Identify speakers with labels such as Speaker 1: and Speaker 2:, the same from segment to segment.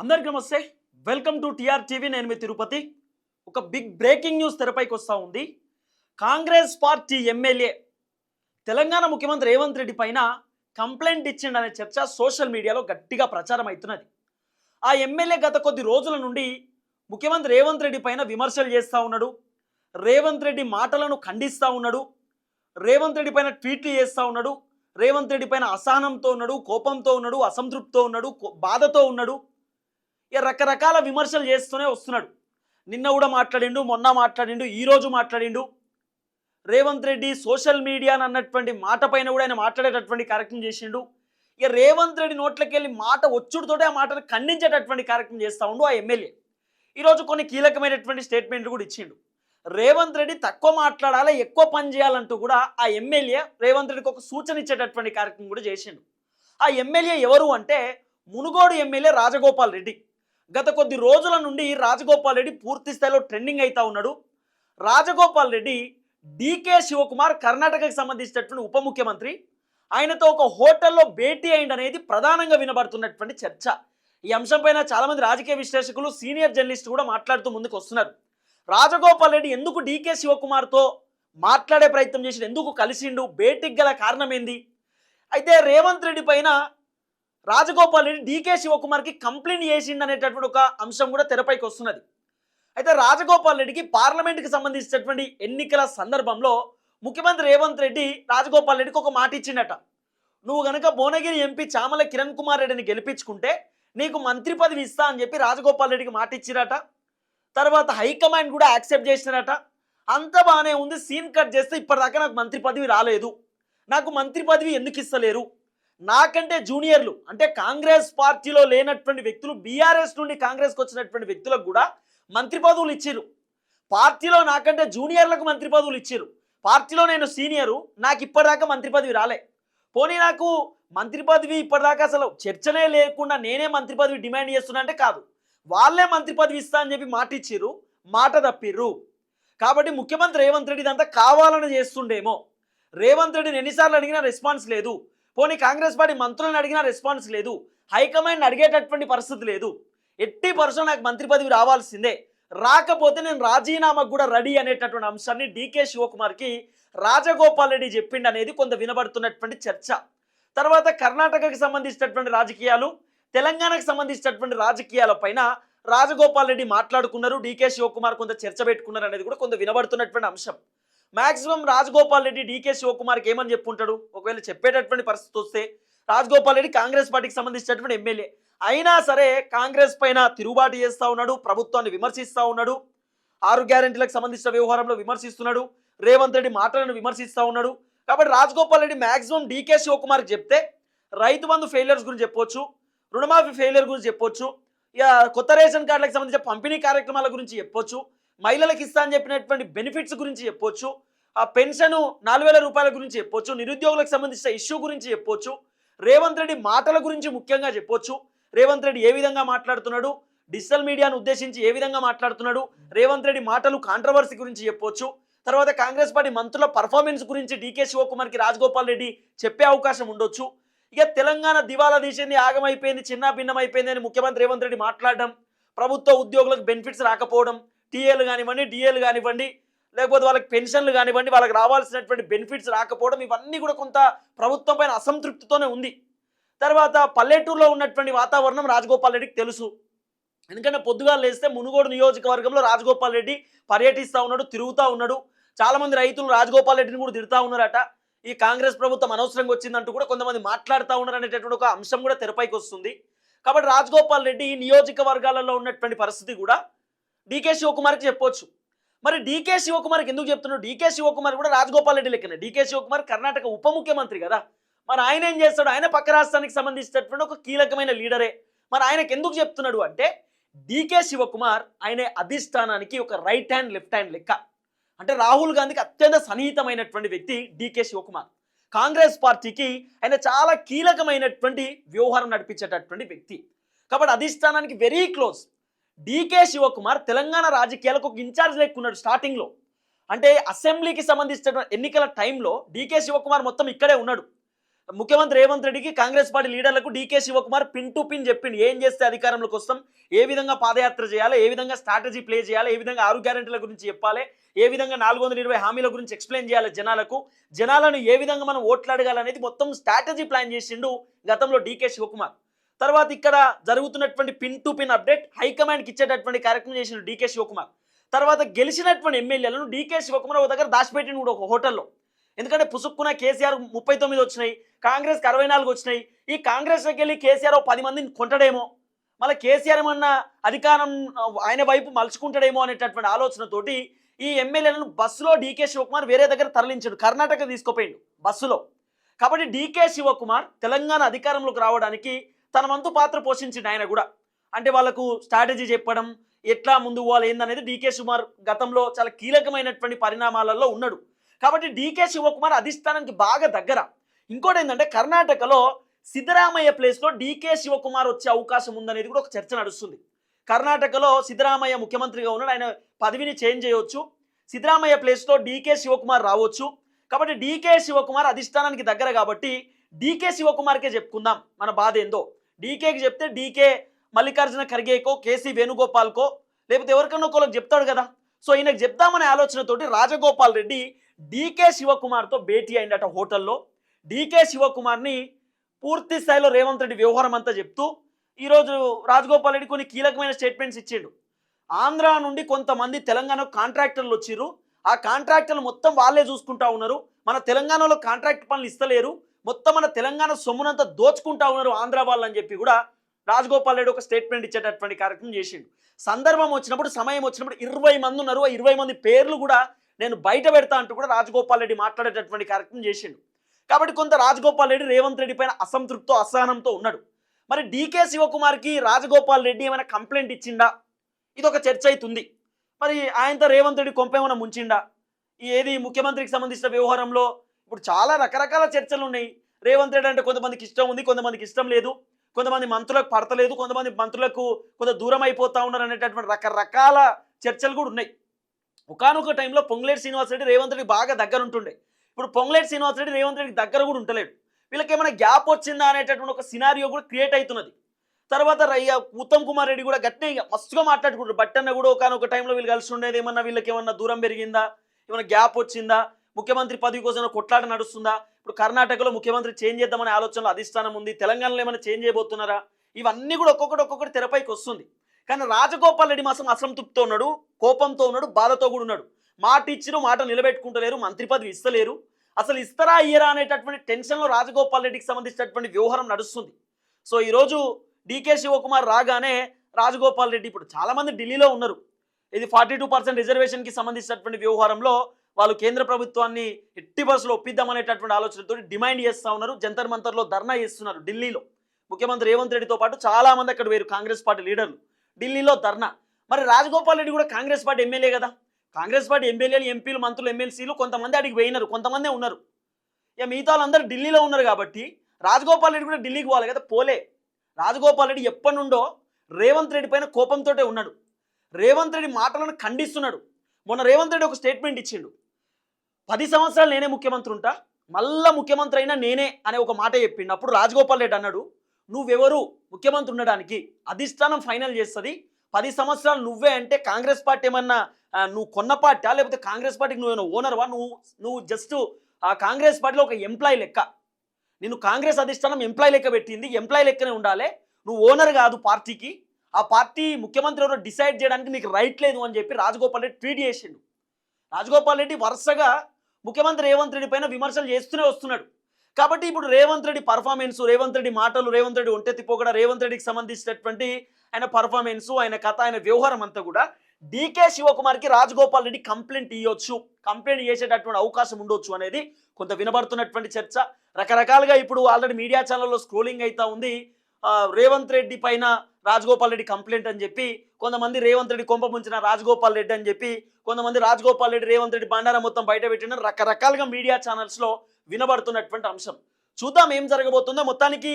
Speaker 1: అందరికీ నమస్తే. Welcome to TR TV నేను మీ తిరుపతి. ఒక బిగ్ బ్రేకింగ్ న్యూస్ తెరపైకి వస్తూ ఉంది. కాంగ్రెస్ పార్టీ ఎమ్మెల్యే తెలంగాణ ముఖ్యమంత్రి రేవంత్ రెడ్డి పైన కంప్లైంట్ ఇచ్చిండనే చర్చ సోషల్ మీడియాలో గట్టిగా ప్రచారం అవుతున్నది. ఆ ఎమ్మెల్యే గత కొద్ది రోజుల నుండి ముఖ్యమంత్రి రేవంత్ రెడ్డి పైన విమర్శలు చేస్తూ ఉన్నాడు. రేవంత్ రెడ్డి మాటలను ఖండిస్తూ ఉన్నాడు. రేవంత్ రెడ్డి పైన ట్వీట్లు చేస్తూ ఉన్నాడు. రేవంత్ రెడ్డి పైన అసహనంతో ఉన్నాడు కోపంతో ఉన్నాడు అసంతృప్తితో ఉన్నాడు బాధతో ఉన్నాడు. రకరకాల విమర్శలు చేస్తూనే వస్తున్నాడు. నిన్న కూడా మాట్లాడిండు మొన్న మాట్లాడిండు ఈరోజు మాట్లాడిండు. రేవంత్ రెడ్డి సోషల్ మీడియా అని అన్నటువంటి మాట పైన కూడా ఆయన మాట్లాడేటటువంటి కార్యక్రమం చేసిండు. ఇక రేవంత్ రెడ్డి నోట్లకి వెళ్ళి మాట వచ్చుడుతోటే ఆ మాటను ఖండించేటటువంటి కార్యక్రమం చేస్తూ ఉండు ఆ ఎమ్మెల్యే. ఈరోజు కొన్ని కీలకమైనటువంటి స్టేట్మెంట్లు కూడా ఇచ్చిండు. రేవంత్ రెడ్డి తక్కువ మాట్లాడాలి ఎక్కువ పని చేయాలంటూ కూడా ఆ ఎమ్మెల్యే రేవంత్ రెడ్డికి ఒక సూచన ఇచ్చేటటువంటి కార్యక్రమం కూడా చేసిండు. ఆ ఎమ్మెల్యే ఎవరు అంటే మునుగోడు ఎమ్మెల్యే రాజగోపాల్ రెడ్డి. గత కొద్ది రోజుల నుండి రాజగోపాల్ రెడ్డి పూర్తి స్థాయిలో ట్రెండింగ్ అవుతా ఉన్నాడు. రాజగోపాల్ రెడ్డి డికే శివకుమార్ కర్ణాటకకు సంబంధించినటువంటి ఉప ముఖ్యమంత్రి. ఆయనతో ఒక హోటల్లో భేటీ అయింది అనేది ప్రధానంగా వినబడుతున్నటువంటి చర్చ. ఈ అంశంపైన చాలామంది రాజకీయ విశ్లేషకులు సీనియర్ జర్నలిస్ట్ కూడా మాట్లాడుతూ ముందుకు వస్తున్నారు రాజగోపాల్ రెడ్డి ఎందుకు డీకే శివకుమార్తో మాట్లాడే ప్రయత్నం చేసి ఎందుకు కలిసిండు? భేటీకి గల కారణం ఏంది? అయితే రేవంత్ రెడ్డి పైన రాజగోపాల్ రెడ్డి డీకే శివకుమార్కి కంప్లైంట్ చేసిండు అనేటటువంటి ఒక అంశం కూడా తెరపైకి వస్తున్నది. అయితే రాజగోపాల్ రెడ్డికి పార్లమెంట్కి సంబంధించినటువంటి ఎన్నికల సందర్భంలో ముఖ్యమంత్రి రేవంత్ రెడ్డి రాజగోపాల్ రెడ్డికి ఒక మాట ఇచ్చిండట. నువ్వు గనక భువనగిరి ఎంపీ చామల కిరణ్ కుమార్ రెడ్డిని గెలిపించుకుంటే నీకు మంత్రి పదవి ఇస్తా అని చెప్పి రాజగోపాల్ రెడ్డికి మాట ఇచ్చిరట. తర్వాత హైకమాండ్ కూడా యాక్సెప్ట్ చేసినారట. అంత బాగానే ఉంది సీన్ కట్ చేస్తే ఇప్పటిదాకా నాకు మంత్రి పదవి రాలేదు. నాకు మంత్రి పదవి ఎందుకు ఇస్తలేరు? నాకంటే జూనియర్లు అంటే కాంగ్రెస్ పార్టీలో లేనటువంటి వ్యక్తులు బీఆర్ఎస్ నుండి కాంగ్రెస్కి వచ్చినటువంటి వ్యక్తులకు కూడా మంత్రి పదవులు ఇచ్చారు పార్టీలో నాకంటే జూనియర్లకు మంత్రి పదవులు ఇచ్చారు పార్టీలో నేను సీనియరు నాకు ఇప్పటిదాకా మంత్రి పదవి రాలే. పోనీ నాకు మంత్రి పదవి ఇప్పటిదాకా అసలు చర్చనే లేకుండా నేనే మంత్రి పదవి డిమాండ్ చేస్తున్నా అంటే కాదు. వాళ్ళే మంత్రి పదవి ఇస్తా అని చెప్పి మాట ఇచ్చిర్రు మాట తప్పిర్రు. కాబట్టి ముఖ్యమంత్రి రేవంత్ రెడ్డి ఇదంతా కావాలని చేస్తుండేమో. రేవంత్ రెడ్డిని ఎన్నిసార్లు అడిగినా రెస్పాన్స్ లేదు. పోనీ కాంగ్రెస్ పార్టీ మంత్రులను అడిగినా రెస్పాన్స్ లేదు. హైకమాండ్ అడిగేటటువంటి పరిస్థితి లేదు. ఎట్టి పర్సన్ నాకు మంత్రి పదవి రావాల్సిందే. రాకపోతే నేను రాజీనామాకు కూడా రెడీ అనేటటువంటి అంశాన్ని డీకే శివకుమార్కి రాజగోపాల్ రెడ్డి చెప్పిండు అనేది కొంత వినబడుతున్నటువంటి చర్చ. తర్వాత కర్ణాటకకి సంబంధించినటువంటి రాజకీయాలు తెలంగాణకు సంబంధించినటువంటి రాజకీయాల పైన రాజగోపాల్ రెడ్డి మాట్లాడుకున్నారు. డీకే శివకుమార్ కొంత చర్చ పెట్టుకున్నారు అనేది కూడా కొంత వినబడుతున్నటువంటి అంశం. మాక్సిమం రాజగోపాల్ రెడ్డి డీకే శివకుమార్కి ఏమని చెప్పుంటాడు? ఒకవేళ చెప్పేటటువంటి పరిస్థితి వస్తే రాజగోపాల్ రెడ్డి కాంగ్రెస్ పార్టీకి సంబంధించినటువంటి ఎమ్మెల్యే. అయినా సరే కాంగ్రెస్ పైన తిరుగుబాటు చేస్తూ ఉన్నాడు ప్రభుత్వాన్ని విమర్శిస్తూ ఉన్నాడు ఆరు గ్యారెంటీలకు సంబంధించిన వ్యవహారంలో విమర్శిస్తున్నాడు రేవంత్ రెడ్డి మాటలను విమర్శిస్తూ ఉన్నాడు. కాబట్టి రాజగోపాల్ రెడ్డి మాక్సిమం డీకే శివకుమార్కి చెప్తే రైతు బంధు ఫెయిలియర్స్ గురించి చెప్పొచ్చు రుణమాఫీ ఫెయిలియర్ గురించి చెప్పొచ్చు ఇక కొత్త రేషన్ కార్డులకు సంబంధించిన పంపిణీ కార్యక్రమాల గురించి చెప్పొచ్చు మహిళలకు ఇస్తా అని చెప్పినటువంటి బెనిఫిట్స్ గురించి చెప్పొచ్చు. ఆ పెన్షన్ నాలుగు వేల రూపాయల గురించి చెప్పొచ్చు. నిరుద్యోగులకు సంబంధించిన ఇష్యూ గురించి చెప్పొచ్చు. రేవంత్ రెడ్డి మాటల గురించి ముఖ్యంగా చెప్పొచ్చు. రేవంత్ రెడ్డి ఏ విధంగా మాట్లాడుతున్నాడు? డిజిటల్ మీడియాను ఉద్దేశించి ఏ విధంగా మాట్లాడుతున్నాడు? రేవంత్ రెడ్డి మాటలు కాంట్రవర్సీ గురించి చెప్పొచ్చు. తర్వాత కాంగ్రెస్ పార్టీ మంత్రుల పర్ఫార్మెన్స్ గురించి డీకే శివకుమార్కి రాజగోపాల్ రెడ్డి చెప్పే అవకాశం ఉండొచ్చు. ఇక తెలంగాణ దివాలా తీసింది ఆగమైపోయింది చిన్న భిన్నమైపోయింది అని ముఖ్యమంత్రి రేవంత్ రెడ్డి మాట్లాడడం ప్రభుత్వ ఉద్యోగులకు బెనిఫిట్స్ రాకపోవడం టీఏలు కానివ్వండి డిఏలు కానివ్వండి లేకపోతే వాళ్ళకి పెన్షన్లు కానివ్వండి వాళ్ళకి రావాల్సినటువంటి బెనిఫిట్స్ రాకపోవడం ఇవన్నీ కూడా కొంత ప్రభుత్వం పైన అసంతృప్తితోనే ఉంది. తర్వాత పల్లెటూరులో ఉన్నటువంటి వాతావరణం రాజగోపాల్ రెడ్డికి తెలుసు. ఎందుకంటే పొద్దుగా లేస్తే మునుగోడు నియోజకవర్గంలో రాజగోపాల్ రెడ్డి పర్యటిస్తూ ఉన్నాడు తిరుగుతూ ఉన్నాడు. చాలామంది రైతులు రాజగోపాల్ రెడ్డిని కూడా తిడుతూ ఉన్నారట. ఈ కాంగ్రెస్ ప్రభుత్వం అనవసరంగా వచ్చిందంటూ కూడా కొంతమంది మాట్లాడుతూ ఉన్నారు అనేటటువంటి ఒక అంశం కూడా తెరపైకి వస్తుంది. కాబట్టి రాజగోపాల్ రెడ్డి ఈ నియోజకవర్గాలలో ఉన్నటువంటి పరిస్థితి కూడా డీకే శివకుమార్కి చెప్పొచ్చు. మరి డీకే శివకుమార్కి ఎందుకు చెప్తున్నాడు? డీకే శివకుమార్ కూడా రాజగోపాల్ రెడ్డి లెక్కనే. డీకే శివకుమార్ కర్ణాటక ఉప ముఖ్యమంత్రి కదా. మరి ఆయన ఏం చేస్తాడు? ఆయన పక్క రాష్ట్రానికి సంబంధించినటువంటి ఒక కీలకమైన లీడరే. మరి ఆయనకు ఎందుకు చెప్తున్నాడు అంటే డీకే శివకుమార్ ఆయన అధిష్టానానికి ఒక రైట్ హ్యాండ్ లెఫ్ట్ హ్యాండ్ లెక్క. అంటే రాహుల్ గాంధీకి అత్యంత సన్నిహితమైనటువంటి వ్యక్తి డీకే శివకుమార్. కాంగ్రెస్ పార్టీకి ఆయన చాలా కీలకమైనటువంటి వ్యవహారం నడిపించేటటువంటి వ్యక్తి. కాబట్టి అధిష్టానానికి very close DK Shivakumar Telangana రాజకీయాలకు ఒక ఇన్ఛార్జ్ లెక్కున్నాడు స్టార్టింగ్లో. అంటే అసెంబ్లీకి సంబంధించిన ఎన్నికల టైంలో డీకే శివకుమార్ మొత్తం ఇక్కడే ఉన్నాడు. ముఖ్యమంత్రి రేవంత్ రెడ్డికి Congress party లీడర్లకు DK Shivakumar pin to pin చెప్పిండు. ఏం చేస్తే అధికారంలోకి వస్తాం? ఏ విధంగా పాదయాత్ర చేయాలి? ఏ విధంగా స్ట్రాటజీ ప్లే చేయాలి? ఏ విధంగా ఆరు గ్యారెంటీల గురించి చెప్పాలి? ఏ విధంగా నాలుగు వందల ఇరవై హామీల గురించి ఎక్స్ప్లెయిన్ చేయాలి జనాలకు? జనాలను ఏ విధంగా మనం ఓట్లాడగాలనేది మొత్తం స్ట్రాటజీ ప్లాన్ చేసిండు గతంలో డీకే శివకుమార్. తర్వాత ఇక్కడ జరుగుతున్నటువంటి పిన్ టు పిన్ అప్డేట్ హైకమాండ్కి ఇచ్చేటటువంటి కార్యక్రమం చేసిన డీకే శివకుమార్. తర్వాత గెలిచినటువంటి ఎమ్మెల్యేలను డీకే శివకుమార్ ఒక దగ్గర దాచిపెట్టిన కూడా ఒక హోటల్లో. ఎందుకంటే పుసుక్కున కేసీఆర్ ముప్పై తొమ్మిది వచ్చినాయి కాంగ్రెస్కి అరవై నాలుగు వచ్చినాయి. ఈ కాంగ్రెస్లోకి వెళ్ళి కేసీఆర్ ఓ పది మందిని కొంటడేమో. మళ్ళీ కేసీఆర్ ఏమన్నా అధికారం ఆయన వైపు మలుచుకుంటాడేమో అనేటటువంటి ఆలోచనతోటి ఈ ఎమ్మెల్యేలను బస్సులో డీకే శివకుమార్ వేరే దగ్గర తరలించాడు కర్ణాటక తీసుకుపోయిండు బస్సులో. కాబట్టి డీకే శివకుమార్ తెలంగాణ అధికారంలోకి రావడానికి తన వంతు పాత్ర పోషించిండు ఆయన కూడా. అంటే వాళ్ళకు స్ట్రాటజీ చెప్పడం ఎట్లా ముందు పోవాలి ఏందనేది డీకే శివకుమార్ గతంలో చాలా కీలకమైనటువంటి పరిణామాలలో ఉన్నాడు. కాబట్టి డీకే శివకుమార్ అధిష్టానానికి బాగా దగ్గర. ఇంకోటి ఏంటంటే కర్ణాటకలో సిద్ధరామయ్య ప్లేస్లో డీకే శివకుమార్ వచ్చే అవకాశం ఉందనేది కూడా ఒక చర్చ నడుస్తుంది. కర్ణాటకలో సిద్ధరామయ్య ముఖ్యమంత్రిగా ఉన్నాడు ఆయన పదవిని చేంజ్ చేయవచ్చు సిద్ధరామయ్య ప్లేస్లో డీకే శివకుమార్ రావచ్చు. కాబట్టి డీకే శివకుమార్ అధిష్టానానికి దగ్గర కాబట్టి డీకే శివకుమార్కే చెప్పుకుందాం మన బాధ ఏందో. డీకేకి చెప్తే డీకే మల్లికార్జున ఖర్గేకో కేసీ వేణుగోపాల్కో లేకపోతే ఎవరికన్నా ఒకళ్ళకి చెప్తాడు కదా. సో ఈయనకు చెప్దామనే ఆలోచనతోటి రాజగోపాల్ రెడ్డి డీకే శివకుమార్తో భేటీ అయిందట హోటల్లో. డీకే శివకుమార్ని పూర్తి స్థాయిలో రేవంత్ రెడ్డి వ్యవహారం అంతా చెప్తూ ఈరోజు రాజగోపాల్ రెడ్డి కొన్ని కీలకమైన స్టేట్మెంట్స్ ఇచ్చిండు. ఆంధ్ర నుండి కొంతమంది తెలంగాణ కాంట్రాక్టర్లు వచ్చిర్రు. ఆ కాంట్రాక్టర్లు మొత్తం వాళ్ళే చూసుకుంటా ఉన్నారు. మన తెలంగాణలో కాంట్రాక్ట్ పనులు ఇస్తలేరు. మొత్తం మన తెలంగాణ సొమ్మునంతా దోచుకుంటా ఉన్నారు ఆంధ్ర వాళ్ళు అని చెప్పి కూడా రాజగోపాల్ రెడ్డి ఒక స్టేట్మెంట్ ఇచ్చేటటువంటి కార్యక్రమం చేసిండు. సందర్భం వచ్చినప్పుడు సమయం వచ్చినప్పుడు ఇరవై మంది ఉన్నారు. ఆ ఇరవై మంది పేర్లు కూడా నేను బయట పెడతా అంటూ కూడా రాజగోపాల్ రెడ్డి మాట్లాడేటటువంటి కార్యక్రమం చేసిండు. కాబట్టి కొంత రాజగోపాల్ రెడ్డి రేవంత్ రెడ్డి పైన అసంతృప్తితో అసహనంతో ఉన్నాడు. మరి డీకే శివకుమార్కి రాజగోపాల్ రెడ్డి ఏమైనా కంప్లైంట్ ఇచ్చిండా? ఇది ఒక చర్చ అవుతుంది మరి ఆయనతో రేవంత్ రెడ్డి కొంపేమైనా ముంచిండా? ఏది ముఖ్యమంత్రికి సంబంధించిన వ్యవహారంలో ఇప్పుడు చాలా రకరకాల చర్చలు ఉన్నాయి రేవంత్ రెడ్డి అంటే కొంతమందికి ఇష్టం ఉంది కొంతమందికి ఇష్టం లేదు. కొంతమంది మంత్రులకు పడతలేదు కొంతమంది మంత్రులకు కొంత దూరం అయిపోతా ఉన్నారు అనేటటువంటి రకరకాల చర్చలు కూడా ఉన్నాయి. ఒకనొక టైంలో పొంగులేటి శ్రీనివాసరెడ్డి రేవంత్ రెడ్డి బాగా దగ్గర ఉంటుండే ఇప్పుడు పొంగులేటి శ్రీనివాసరెడ్డి రేవంత్ రెడ్డికి దగ్గర కూడా ఉంటలేడు. వీళ్ళకి ఏమైనా గ్యాప్ వచ్చిందా అనేటటువంటి ఒక సినారియో కూడా క్రియేట్ అవుతున్నది. తర్వాత రయ్య ఉత్తమ్ కుమార్ రెడ్డి కూడా గట్టిగా మస్తుగా మాట్లాడుకుంటారు బట్టన్న కూడా ఒకనొక టైంలో వీళ్ళు కలిసి ఉండేది ఏమన్నా వీళ్ళకి ఏమన్నా దూరం పెరిగిందా? ఏమైనా గ్యాప్ వచ్చిందా? ముఖ్యమంత్రి పదవి కోసం కొట్లాట నడుస్తుందా? ఇప్పుడు కర్ణాటకలో ముఖ్యమంత్రి చేంజ్ చేద్దామనే ఆలోచనలో అధిష్టానం ఉంది. తెలంగాణలో ఏమైనా చేంజ్ చేయబోతున్నారా? ఇవన్నీ కూడా ఒక్కొక్కటి ఒక్కొక్కటి తెరపైకి వస్తుంది. కానీ రాజగోపాల్ రెడ్డి మాత్రం అసంతృప్తితో ఉన్నాడు కోపంతో ఉన్నాడు బాధతో కూడా ఉన్నాడు. మాట ఇచ్చిన మాట నిలబెట్టుకుంటలేరు మంత్రి పదవి ఇస్తలేరు. అసలు ఇస్తారా ఇయ్యరా అనేటటువంటి టెన్షన్లో రాజగోపాల్ రెడ్డికి సంబంధించినటువంటి వ్యవహారం నడుస్తుంది. సో ఈరోజు డీకే శివకుమార్ రాగానే రాజగోపాల్ రెడ్డి ఇప్పుడు చాలామంది ఢిల్లీలో ఉన్నారు. ఇది ఫార్టీ టూ పర్సెంట్ రిజర్వేషన్కి సంబంధించినటువంటి వ్యవహారంలో వాళ్ళు కేంద్ర ప్రభుత్వాన్ని ఎట్టి బస్సులో ఒప్పిద్దామనేటటువంటి ఆలోచనతో డిమాండ్ చేస్తూ ఉన్నారు. జంతర్ మంతర్లో ధర్నా చేస్తున్నారు ఢిల్లీలో. ముఖ్యమంత్రి రేవంత్ రెడ్డితో పాటు చాలా మంది అక్కడ వేరు కాంగ్రెస్ పార్టీ లీడర్లు. ఢిల్లీలో ధర్నా. మరి రాజగోపాల్ రెడ్డి కూడా కాంగ్రెస్ పార్టీ ఎమ్మెల్యే కదా. కాంగ్రెస్ పార్టీ ఎమ్మెల్యేలు ఎంపీలు మంత్రులు ఎమ్మెల్సీలు కొంతమంది అడిగి పోయినారు. కొంతమందే ఉన్నారు. ఇక మిగతా వాళ్ళందరూ ఢిల్లీలో ఉన్నారు కాబట్టి రాజగోపాల్ రెడ్డి కూడా ఢిల్లీకి పోవాలి కదా పోలే. రాజగోపాల్ రెడ్డి ఎప్పటి నుండో రేవంత్ రెడ్డి పైన కోపంతో ఉన్నాడు. రేవంత్ రెడ్డి మాటలను ఖండిస్తున్నాడు. మొన్న రేవంత్ రెడ్డి ఒక స్టేట్మెంట్ ఇచ్చిండు. పది సంవత్సరాలు నేనే ముఖ్యమంత్రి ఉంటా మళ్ళా ముఖ్యమంత్రి అయినా నేనే అనే ఒక మాట చెప్పిండు. అప్పుడు రాజగోపాల్ రెడ్డి అన్నాడు నువ్వెవరు ముఖ్యమంత్రి ఉండడానికి అధిష్టానం ఫైనల్ చేస్తుంది పది సంవత్సరాలు నువ్వే అంటే కాంగ్రెస్ పార్టీ ఏమన్నా నువ్వు కొన్న పార్టీ లేకపోతే కాంగ్రెస్ పార్టీకి నువ్వేమో ఓనర్వా నువ్వు నువ్వు జస్ట్ ఆ కాంగ్రెస్ పార్టీలో ఒక ఎంప్లాయీ లెక్క. నిన్ను కాంగ్రెస్ అధిష్టానం ఎంప్లాయీ లెక్క పెట్టింది ఎంప్లాయీ లెక్కనే ఉండాలి. నువ్వు ఓనర్ కాదు పార్టీకి. ఆ పార్టీ ముఖ్యమంత్రి ఎవరో డిసైడ్ చేయడానికి నీకు రైట్ లేదు అని చెప్పి రాజగోపాల్ రెడ్డి ట్వీట్ చేసిండు. రాజగోపాల్ రెడ్డి వరుసగా ముఖ్యమంత్రి రేవంత్ రెడ్డి పైన విమర్శలు చేస్తూనే వస్తున్నాడు. కాబట్టి ఇప్పుడు రేవంత్ రెడ్డి పర్ఫార్మెన్స్ రేవంత్ రెడ్డి మాటలు రేవంత్ రెడ్డి ఒంటెత్తి పోకడ రేవంత్ రెడ్డికి సంబంధించినటువంటి ఆయన పర్ఫార్మెన్స్ ఆయన కథ ఆయన వ్యవహారం అంతా కూడా డీకే శివకుమార్కి రాజగోపాల్ రెడ్డి కంప్లైంట్ ఇవ్వచ్చు కంప్లైంట్ చేసేటటువంటి అవకాశం ఉండొచ్చు అనేది కొంత వినబడుతున్నటువంటి చర్చ. రకరకాలుగా ఇప్పుడు ఆల్రెడీ మీడియా ఛానల్లో స్క్రోలింగ్ అవుతా ఉంది. రేవంత్ రెడ్డి పైన రాజగోపాల్ రెడ్డి కంప్లైంట్ అని చెప్పి కొంతమంది రేవంత్ రెడ్డి కొంప ముంచిన రాజగోపాల్ రెడ్డి అని చెప్పి కొంతమంది రాజగోపాల్ రెడ్డి రేవంత్ రెడ్డి బండారం మొత్తం బయట పెట్టిన రకరకాలుగా మీడియా ఛానల్స్లో వినబడుతున్నటువంటి అంశం. చూద్దాం ఏం జరగబోతుందో. మొత్తానికి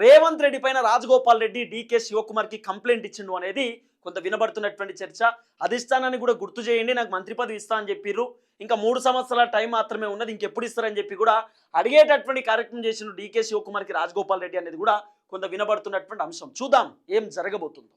Speaker 1: రేవంత్ రెడ్డి పైన రాజగోపాల్ రెడ్డి డీకే శివకుమార్కి కంప్లైంట్ ఇచ్చిండు అనేది కొంత వినబడుతున్నటువంటి చర్చ. అధిష్టానాన్ని కూడా గుర్తు చేయండి నాకు మంత్రి పదవి ఇస్తా అని చెప్పిర్రు. ఇంకా మూడు సంవత్సరాల టైం మాత్రమే ఉన్నది ఇంకెప్పుడు ఇస్తారని చెప్పి కూడా అడిగేటటువంటి కార్యక్రమం చేసిన డీకే శివకుమార్కి రాజగోపాల్ రెడ్డి అనేది కూడా కొంత వినబడుతున్నటువంటి అంశం. చూద్దాం ఏం జరగబోతుందో.